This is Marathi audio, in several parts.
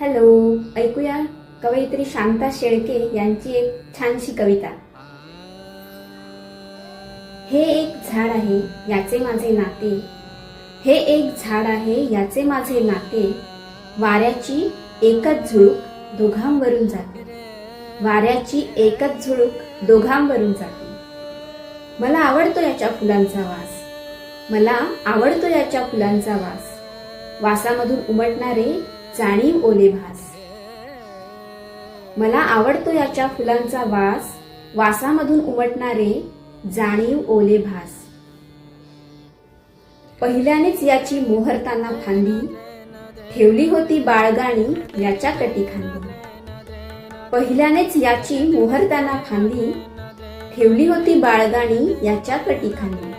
हॅलो ऐकूया. कवयित्री शांता शेळके यांची एक छानशी कविता. हे एक झाड आहे याचे माझे नाते. हे एक झाड आहे याचे माझे नाते. वाऱ्याची एकच झुळूक दोघांवरून जाते. वाऱ्याची एकच झुळूक दोघांवरून जाते. मला आवडतो याच्या फुलांचा वास. मला आवडतो याच्या फुलांचा वास. वासामधून उमटणारे जाणीव ओले भास. मला आवडतो याच्या फुलांचा वास वासामधून उमटणारे जाणीव ओले भास. पहिल्यानेच याची मोहरताना फांदी ठेवली होती बाळगाणी याच्या कटी खांदी. पहिल्यानेच याची मोहरताना फांदी ठेवली होती बाळगाणी याच्या कटी खांदी.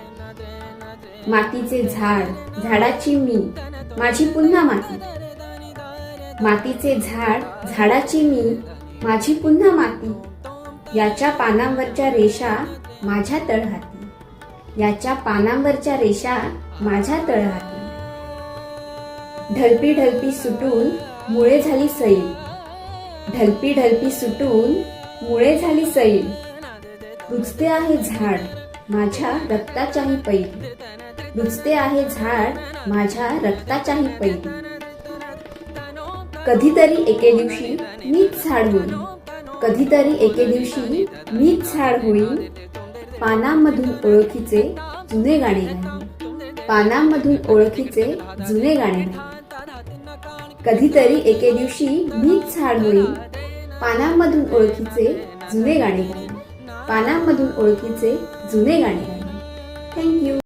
मातीचे झाड झाडाची मी माझी पुन्हा माती. मातीचे झाड झाडाची मी माझी पुन्हा माती. याच्या पानांवरच्या रेषा माझ्या तळहाती याच्या पानांवरच्या रेषा माझ्या तळहाती ढलपी ढलपी सुटून मुळे झाली सैल. ढलपी ढलपी सुटून मुळे झाली सैल. रुजते आहे झाड माझ्या रक्ताच्याही पैल. रुजते आहे झाड माझ्या रक्ताच्याही पैल. कधीतरी एके दिवशी मीच झाड होईल. कधीतरी एके दिवशी मीच झाड होईल. पानांमधून ओळखीचे जुने गाणे नाही. पानांमधून ओळखीचे जुने गाणे नाही. कधीतरी एके दिवशी मीच झाड होईल. पानांमधून ओळखीचे जुने गाणे नाही. पानांमधून ओळखीचे जुने गाणे नाही. थँक्यू